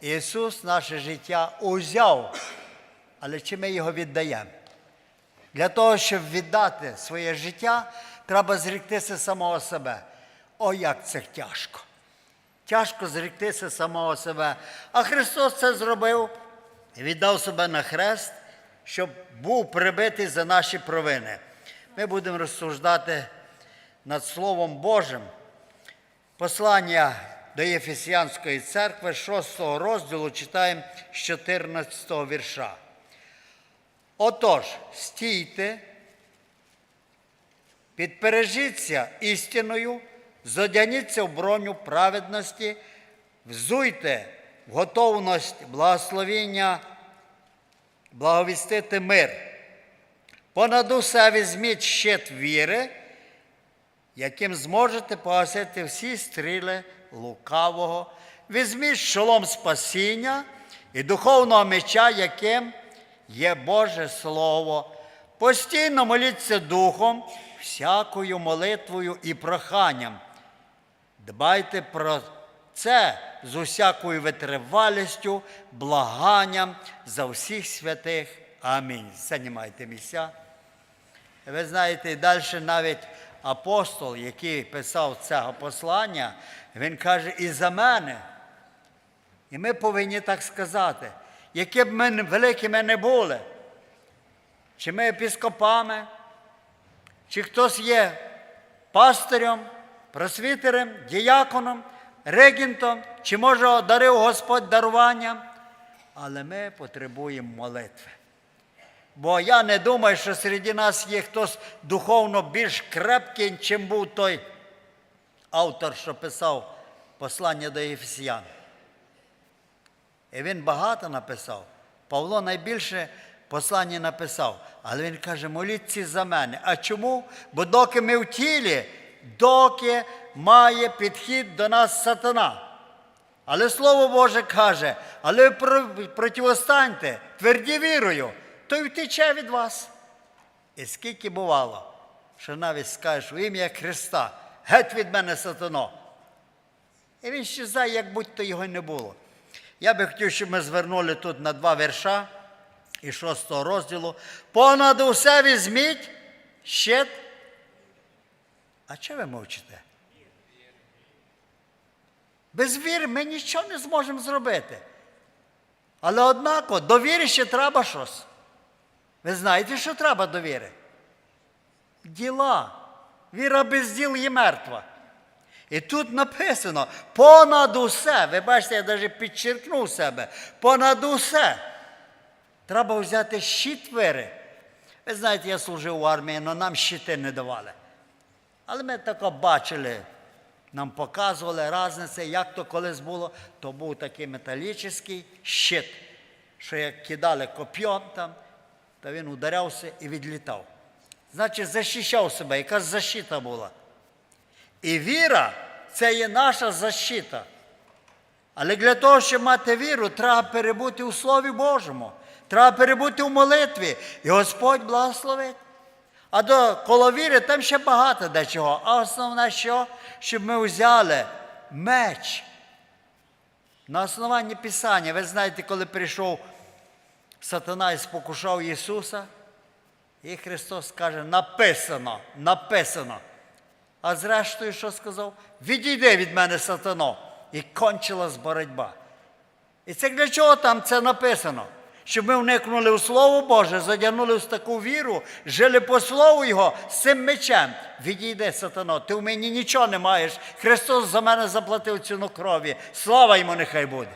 Ісус наше життя узяв, але чи ми його віддаємо? Для того, щоб віддати своє життя, треба зріктися самого себе. О, як це тяжко! Тяжко зріктися самого себе. А Христос це зробив і віддав себе на хрест, щоб був прибитий за наші провини. Ми будемо розсуждати над Словом Божим. Послання до Єфесіанської церкви, 6 розділу, читаємо з 14 вірша. Отож, стійте, підпережіться істиною, зодяніться в броню праведності, взуйте в готовність благословіння, благовістити мир. Понад усе візьміть щит віри, яким зможете погасити всі стріли лукавого, візьміть шолом спасіння і духовного меча, яким є Боже Слово. Постійно моліться Духом, всякою молитвою і проханням. Дбайте про це з усякою витривалістю, благанням за всіх святих. Амінь. Займайте місця. Ви знаєте, і далі навіть апостол, який писав це послання, він каже, і за мене. І ми повинні так сказати, які б ми великими не були, чи ми епіскопами, чи хтось є пастирем, просвітерем, діяконом, регентом, чи може одарив Господь даруванням, але ми потребуємо молитви. Бо я не думаю, що серед нас є хтось духовно більш крепкий, чим був той автор, що писав послання до Єфесіян. І він багато написав. Павло найбільше послання написав. Але він каже, моліться за мене. А чому? Бо доки ми в тілі, доки має підхід до нас сатана. Але Слово Боже каже, але ви противостаньте, тверді вірою, то й втече від вас. І скільки бувало, що навіть скажеш в ім'я Христа, геть від мене сатано. І він щезає, як будь-то його й не було. Я би хотів, щоб ми звернули тут на два вірша і шостого розділу. Понад усе візьміть щит. А чого ви мовчите? Без віри ми нічого не зможемо зробити. Але однако до віри ще треба щось. Ви знаєте, що треба до віри? Діла. Віра без діл є мертва. І тут написано понад усе. Ви бачите, я навіть підчеркнув себе. Понад усе. Треба взяти щит віри. Ви знаєте, я служив в армії, але нам щити не давали. Але ми тако бачили, нам показували різниці, як то колись було, то був такий металічний щит, що як кидали коп'єм там, то він ударявся і відлітав. Значить, захищав себе, якась защита була. І віра це є наша защита. Але для того, щоб мати віру, треба перебути у Слові Божому, треба перебути у молитві, і Господь благословить. А до коло віри там ще багато дечого. А основне, що? Щоб ми взяли меч. На основанні Писання, ви знаєте, коли прийшов сатана спокушав Ісуса, і Христос каже, написано, написано. А зрештою, що сказав? Відійди від мене, сатано. І кончилась боротьба. І це для чого там це написано? Щоб ми вникнули у Слово Боже, задягнули в таку віру, жили по Слову Його з цим мечем. Відійди, сатано, ти в мені нічого не маєш. Христос за мене заплатив ціну крові. Слава йому нехай буде.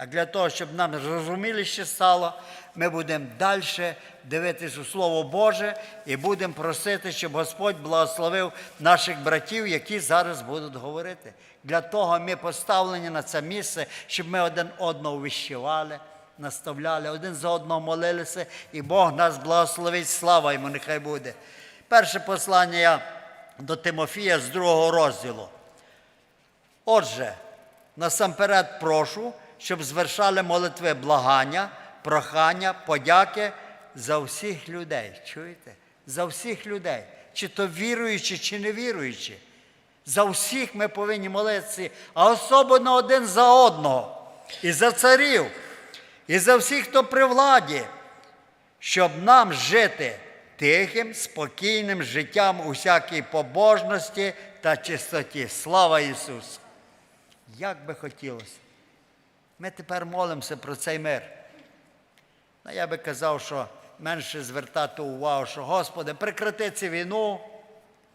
А для того, щоб нам зрозуміліше стало, ми будемо далі дивитися у Слово Боже і будемо просити, щоб Господь благословив наших братів, які зараз будуть говорити. Для того ми поставлені на це місце, щоб ми один одного вищували, наставляли, один за одного молилися, і Бог нас благословить. Слава йому, нехай буде. Перше послання до Тимофія з другого розділу. Отже, насамперед прошу, щоб звершали молитви благання, прохання, подяки за всіх людей. Чуєте? За всіх людей. Чи то віруючі, чи не віруючі. За всіх ми повинні молитися, а особливо один за одного. і за царів, і за всіх, хто при владі, щоб нам жити тихим, спокійним життям у всякій побожності та чистоті. Слава Ісусу! Як би хотілося. Ми тепер молимося про цей мир. Ну, я би казав, що менше звертати увагу, що Господи, прекрати цю війну,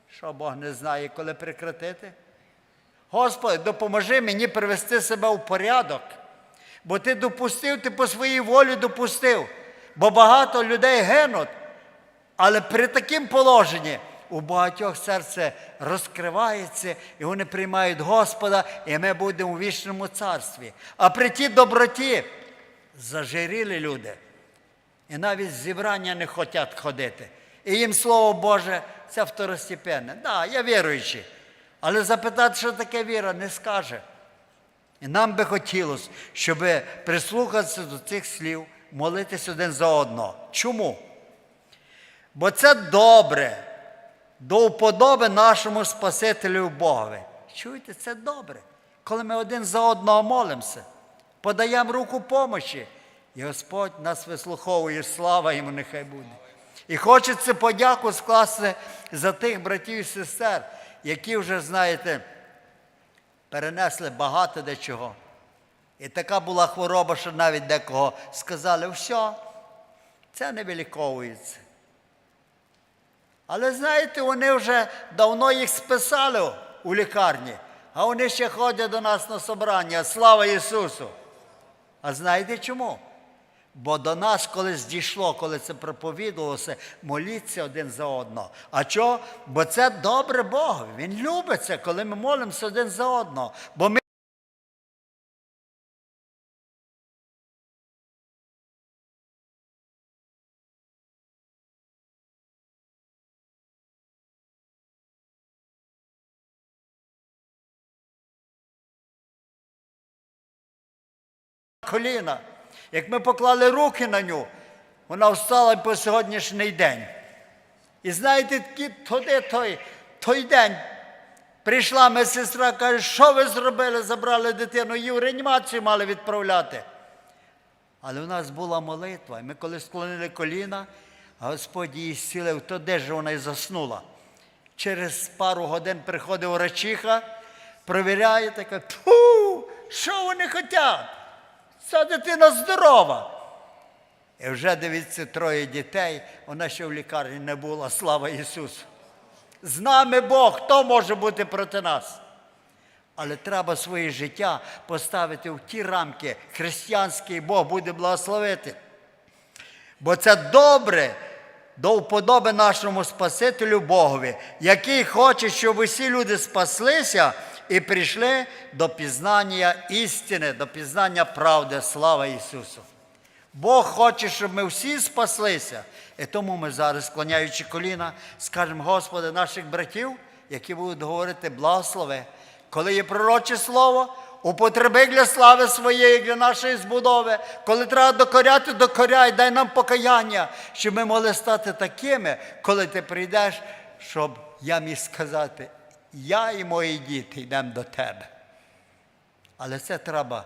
що Бог не знає, коли прекратити. Господи, допоможи мені привести себе в порядок, бо ти допустив, ти по своїй волі допустив. Бо багато людей гинуть, але при такому положенні у багатьох серце розкривається, і вони приймають Господа, і ми будемо у вічному царстві. А при тій доброті зажиріли люди. І навіть зібрання не хочуть ходити. І їм Слово Боже, це второстепенне. Да, я віруючий. Але запитати, що таке віра, не скаже. І нам би хотілося, щоб прислухатися до цих слів, молитись один за одного. Чому? Бо це добре, до вподоби нашому Спасителю Богові. Чуєте, це добре, коли ми один за одного молимося, подаємо руку помощі, і Господь нас вислуховує, слава йому нехай буде. І хочеться подяку скласти за тих братів і сестер, які вже, знаєте, перенесли багато де чого. І така була хвороба, що навіть декого сказали, все, це не виліковується. Але знаєте, вони вже давно їх списали у лікарні, а вони ще ходять до нас на собрання. Слава Ісусу! А знаєте чому? Бо до нас колись дійшло, коли це проповідувалося, моліться один за одного. А чого? Бо це добре Бог. Він любить це, коли ми молимося один за одного. Бо ми коліна. Як ми поклали руки на нього, вона встала по сьогоднішній день. І знаєте, туди той, той день прийшла медсестра, каже, що ви зробили, забрали дитину, її в реанімацію мали відправляти. Але у нас була молитва, і ми коли склонили коліна, Господь її зцілив, то де ж вона і заснула. Через пару годин приходить врачиха, провіряє, така, що вони хочуть? Ця дитина здорова. І вже дивіться троє дітей, вона ще в лікарні не була, слава Ісусу. З нами Бог, хто може бути проти нас? Але треба своє життя поставити в ті рамки, християнський Бог буде благословити. Бо це добре до вподоби нашому Спасителю Богові, який хоче, щоб усі люди спаслися і прийшли до пізнання істини, до пізнання правди. Слава Ісусу! Бог хоче, щоб ми всі спаслися. І тому ми зараз, склоняючи коліна, скажемо, Господи, наших братів, які будуть говорити благослови. Коли є пророче слово, употреби для слави своєї, для нашої збудови. Коли треба докоряти, докоряй, дай нам покаяння, щоб ми могли стати такими, коли ти прийдеш, щоб я міг сказати, я і мої діти йдемо до тебе. Але це треба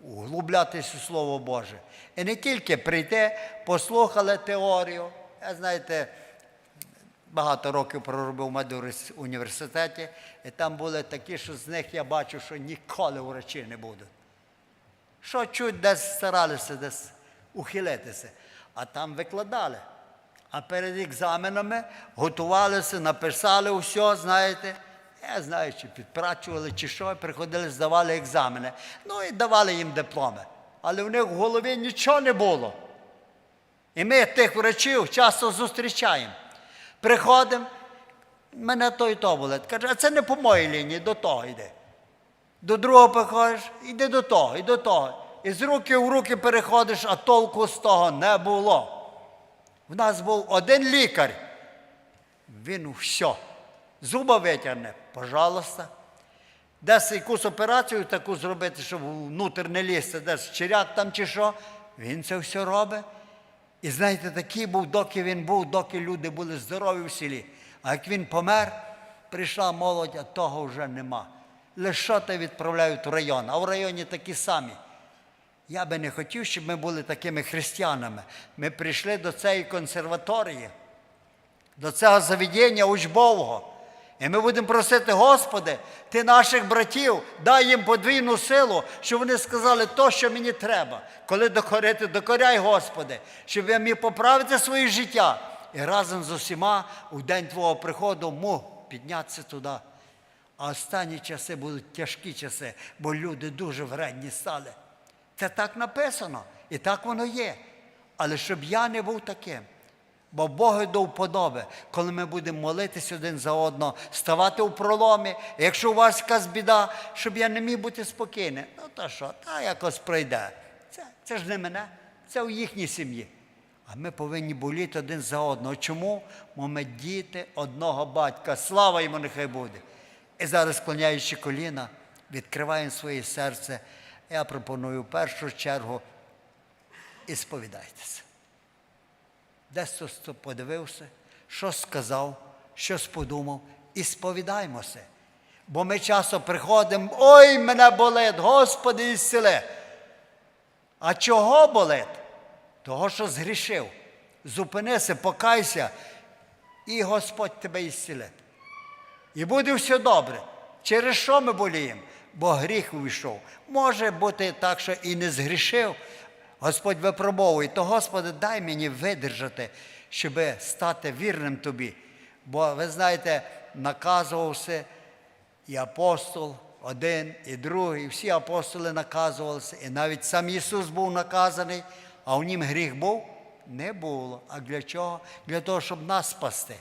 углублятись у Слово Боже. І не тільки прийти, послухали теорію. Я знаєте, багато років проробив в медуніверситеті, і там були такі, що з них я бачу, що ніколи врачі не будуть. Що чуть десь старалися десь ухилитися, а там викладали. А перед екзаменами готувалися, написали усе, знаєте. Я знаю, чи підпрацювали, чи що, приходили, здавали екзамени. Ну і давали їм дипломи. Але в них в голові нічого не було. І ми тих врачів часто зустрічаємо. Приходимо, мене то і то болить. Каже, а це не по моїй лінії, до того йде. До другого приходиш, іди до того, і до того. І з руки в руки переходиш, а толку з того не було. В нас був один лікар. Він все. Зуба витягне, пожалуйста. Десь якусь операцію таку зробити, щоб внутрі не лізти, десь черяк там чи що, він це все робить. І знаєте, такий був, доки він був, доки люди були здорові в селі. А як він помер, прийшла молодь, а того вже нема. Лише те відправляють в район, а в районі такі самі. Я би не хотів, щоб ми були такими християнами. Ми прийшли до цієї консерваторії, до цього заведення учбового. І ми будемо просити, Господи, Ти наших братів, дай їм подвійну силу, щоб вони сказали то, що мені треба. Коли докорити, докоряй, Господи, щоб я міг поправити своє життя і разом з усіма у день Твого приходу мог піднятися туди. А останні часи будуть тяжкі часи, бо люди дуже вредні стали. Це так написано, і так воно є. Але щоб я не був таким. Бо Богу до вподоби, коли ми будемо молитись один за одного, ставати у проломі. Якщо у вас якась біда, щоб я не міг бути спокійним, ну то що, та якось пройде. Це, це ж не мене, це у їхній сім'ї. А ми повинні боліти один за одного. Чому? Бо ми діти одного батька. Слава йому нехай буде. І зараз, склоняючи коліна, відкриваємо своє серце. Я пропоную в першу чергу і сповідайтеся. Десь хтось подивився, що сказав, щось подумав, і сповідаймося. Бо ми часто приходимо, ой, мене болить, Господи, ісцели. А чого болить? Того, що згрішив. Зупинися, покайся, і Господь тебе ісцелить. І буде все добре. Через що ми боліємо? Бо гріх увійшов. Може бути так, що і не згрішив. Господь випробовує, то Господи, дай мені видержати, щоб стати вірним тобі. Бо ви знаєте, наказувався і апостол один, і другий, і всі апостоли наказувалися, і навіть сам Ісус був наказаний, а в нім гріх був? Не було. А для чого? Для того, щоб нас спасти.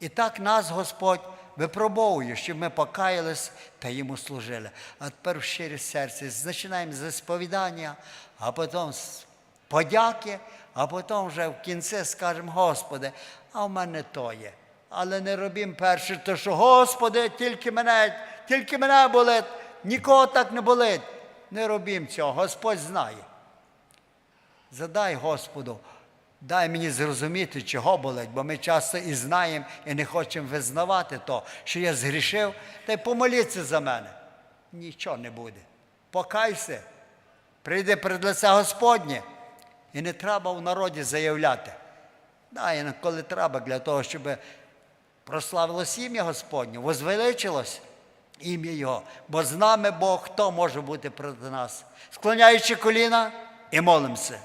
І так нас Господь випробовує, щоб ми покаялись та йому служили. А тепер в щирі серці починаємо з сповідання, а потім з подяки, а потім вже в кінці скажемо, Господи, а в мене то є. Але не робім перше, то що, Господи, тільки мене, тільки мене болить, нікого так не болить. Не робім цього, Господь знає. Задай Господу, дай мені зрозуміти, чого болить, бо ми часто і знаємо, і не хочемо визнавати то, що я згрішив, та й помоліться за мене. Нічого не буде. Покайся, прийди перед лице Господнє. І не треба в народі заявляти. Дай, коли треба, для того, щоб прославилось ім'я Господнє, возвеличилось ім'я Його. Бо з нами Бог, хто може бути проти нас? Склоняючи коліна і молимося.